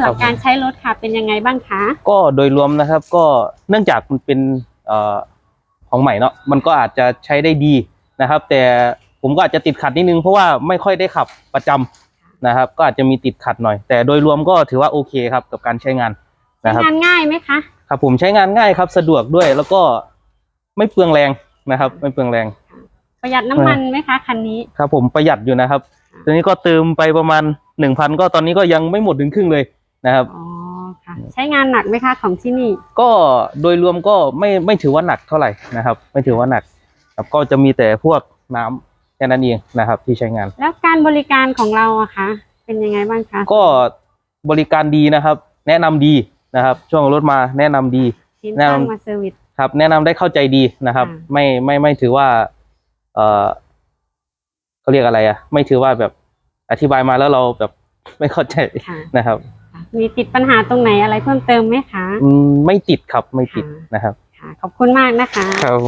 หลักการใช้รถค่ะเป็นยังไงบ้างคะ ก็โดยรวมนะครับ ก็เนื่องจากมันเป็นเอ่อของใหม่เนาะมันก็อาจจะใช้ได้ดีนะครับ แต่ผมก็อาจจะติดขัดนิดนึงเพราะว่าไม่ค่อยได้ขับประจำนะครับ ก็อาจจะมีติดขัดหน่อย แต่โดยรวมก็ถือว่าโอเคครับกับการใช้งานใช้นะครับงานง่ายไหมคะครับผมใช้งานง่ายครับ สะดวกด้วยแล้วก็ไม่เปลืองแรงนะครับ ไม่เปลืองแรง ประหยัดน้ำมันไหมคะคันนี้ครับผมประหยัดอยู่นะครับตอนนี้ก็เติมไปประมาณหนึ่งพันก็ตอนนี้ก็ยังไม่หมดถึงครึ่งเลย นะครับ อ๋อค่ะ ใช้งานหนักไหมคะของที่นี่ ก็โดยรวมก็ไม่ไม่ถือว่าหนักเท่าไหร่นะครับ ไม่ถือว่าหนักครับก็จะมีแต่พวกน้ำแค่นั้นเองนะครับ ที่ใช้งาน แล้วการบริการของเราอะคะเป็นยังไงบ้างคะก็บริการดีนะครับ แนะนำดีนะครับ ช่วงรถมาแนะนำดี ทีมแนะช่างนำมาเซอร์วิส ครับ แนะนำได้เข้าใจดีนะครับ ค่ะ ไม่ไม่ไม่ถือว่า เออเขาเรียกอะไรอะไม่ถือว่าแบบอธิบายมาแล้วเราแบบไม่เข้าใจค่ะ นะครับ มีติดปัญหาตรงไหนอะไรเพิ่มเติมไหมคะอืมไม่ติดครับไม่ติดค่ะนะครับ ค่ะขอบคุณมากนะคะ ครับ